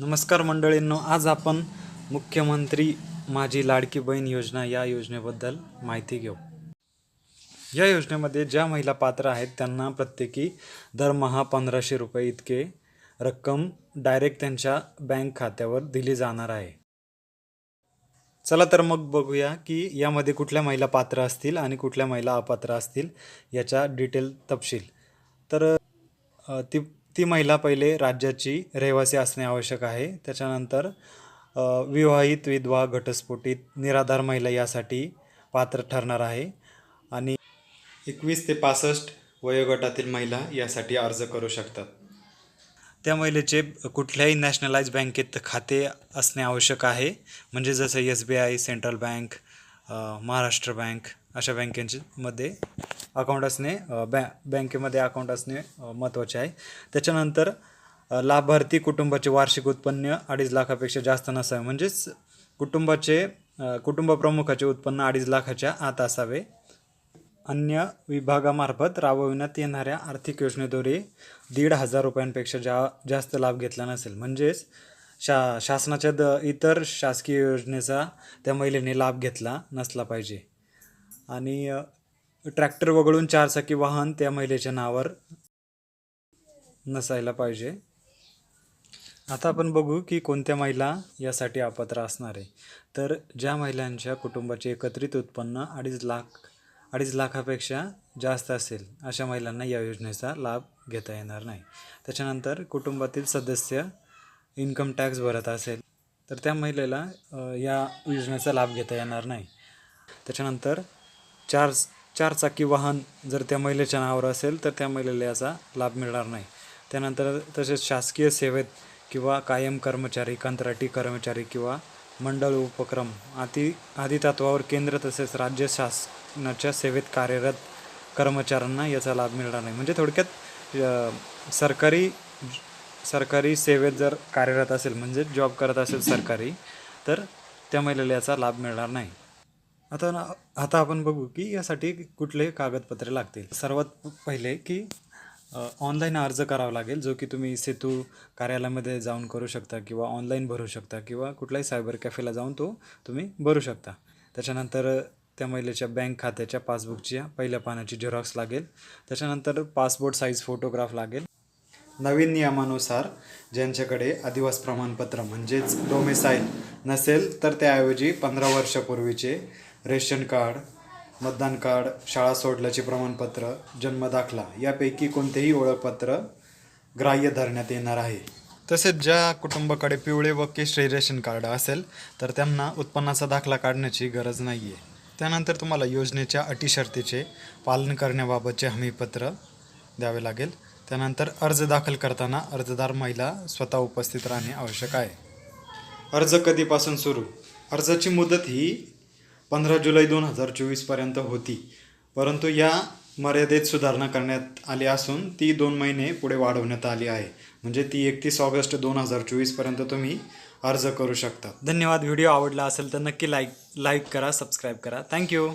नमस्कार मंडळींनो आज आपण मुख्यमंत्री माझी लाडकी बहीण योजना या योजनेबद्दल माहिती घेऊ. या योजनेमध्ये ज्या महिला पात्र आहेत त्यांना प्रत्येकी दरमहा पंधराशे रुपये इतके रक्कम डायरेक्ट त्यांच्या बँक खात्यावर दिली जाणार आहे. चला तर मग बघूया की यामध्ये कुठल्या महिला पात्र असतील आणि कुठल्या महिला अपात्र असतील याच्या डिटेल तपशील. तर ती ती महिला पहिले राज्याची रहिवासी असणे आवश्यक आहे. त्याच्यानंतर विवाहित विधवा घटस्फोटित निराधार महिला यासाठी पात्र ठरणार आहे. आणि एकवीस ते पासष्ट वयोगटातील महिला यासाठी अर्ज करू शकतात. त्या महिलेचे कुठल्याही नॅशनलाइज बँकेत खाते असणे आवश्यक आहे. म्हणजे जसं S B I central bank Maharashtra bank अशा बँकेचे मध्ये अकाउंट असणे बॅ बँकेमध्ये अकाउंट असणे महत्त्वाचे आहे. त्याच्यानंतर लाभार्थी कुटुंबाचे वार्षिक उत्पन्न अडीच लाखापेक्षा जास्त नसावे. म्हणजेच कुटुंबाचे कुटुंब प्रमुखाचे उत्पन्न अडीच लाखाच्या आत असावे. अन्य विभागामार्फत राबविण्यात येणाऱ्या आर्थिक योजनेद्वारे दीड हजार रुपयांपेक्षा जा जास्त लाभ घेतला नसेल. म्हणजेच शा शासनाच्या द इतर शासकीय योजनेचा त्या महिलेने लाभ घेतला नसला पाहिजे. आणि ट्रॅक्टर वगळून चारचाकी वाहन त्या महिलेच्या नावावर नसायला पाहिजे. आता आपण बघू की कोणत्या महिला यासाठी अपात्र असणार आहे. तर ज्या महिलांच्या कुटुंबाचे एकत्रित उत्पन्न अडीच लाख अडीच लाखापेक्षा जास्त असेल अशा महिलांना या योजनेचा लाभ घेता येणार नाही. त्याच्यानंतर कुटुंबातील सदस्य इन्कम टॅक्स भरत असेल तर त्या महिलेला या योजनेचा लाभ घेता येणार नाही. त्याच्यानंतर चार चारचाकी वाहन जर त्या महिलेच्या नावावर असेल तर त्या महिलेला याचा लाभ मिळणार नाही. त्यानंतर तसेच शासकीय सेवेत किंवा कायम कर्मचारी कंत्राटी कर्मचारी किंवा मंडळ उपक्रम आदी आदी तत्वावर केंद्र तसेच राज्य शासनाच्या सेवेत कार्यरत कर्मचाऱ्यांना याचा लाभ मिळणार नाही. म्हणजे थोडक्यात सरकारी सरकारी सेवेत जर कार्यरत असेल म्हणजे जॉब करत असेल सरकारी तर त्या महिलेला याचा लाभ मिळणार नाही. आता ना आता आपण बघू की यासाठी कुठले कागदपत्रे लागतील. सर्वात पहिले की ऑनलाईन अर्ज करावा लागेल जो की तुम्ही सेतू कार्यालयामध्ये जाऊन करू शकता किंवा ऑनलाईन भरू शकता किंवा कुठल्याही सायबर कॅफेला जाऊन तो तुम्ही भरू शकता. त्याच्यानंतर त्या महिलेच्या बँक खात्याच्या पासबुकच्या पहिल्या पानाची झेरॉक्स लागेल. त्याच्यानंतर पासपोर्ट साईज फोटोग्राफ लागेल. नवीन नियमानुसार ज्यांच्याकडे आदिवास प्रमाणपत्र म्हणजेच डोमेसाईल नसेल तर त्याऐवजी पंधरा वर्षापूर्वीचे रेशन कार्ड मतदान कार्ड शाळा सोडल्याचे प्रमाणपत्र जन्मदाखला यापैकी कोणतेही ओळखपत्र ग्राह्य धरण्यात येणार आहे. तसेच ज्या कुटुंबाकडे पिवळे व केशरी रेशन कार्ड असेल तर त्यांना उत्पन्नाचा दाखला काढण्याची गरज नाही आहे त्यानंतर तुम्हाला योजनेच्या अटी शर्तीचे पालन करण्याबाबतचे हमीपत्र द्यावे लागेल. त्यानंतर अर्ज दाखल करताना अर्जदार महिला स्वतः उपस्थित राहणे आवश्यक आहे. अर्ज कधीपासून सुरू? अर्जाची मुदत ही पंधरा जुलै दोन हजार चोवीसपर्यंत होती. परंतु या मर्यादेत सुधारणा करण्यात आली असून ती दोन महिने पुढे वाढवण्यात आली आहे. म्हणजे ती एकतीस ऑगस्ट दोन हजार चोवीसपर्यंत तुम्ही अर्ज करू शकता. धन्यवाद. व्हिडिओ आवडला असेल तर नक्की लाईक लाईक करा सबस्क्राईब करा. Thank you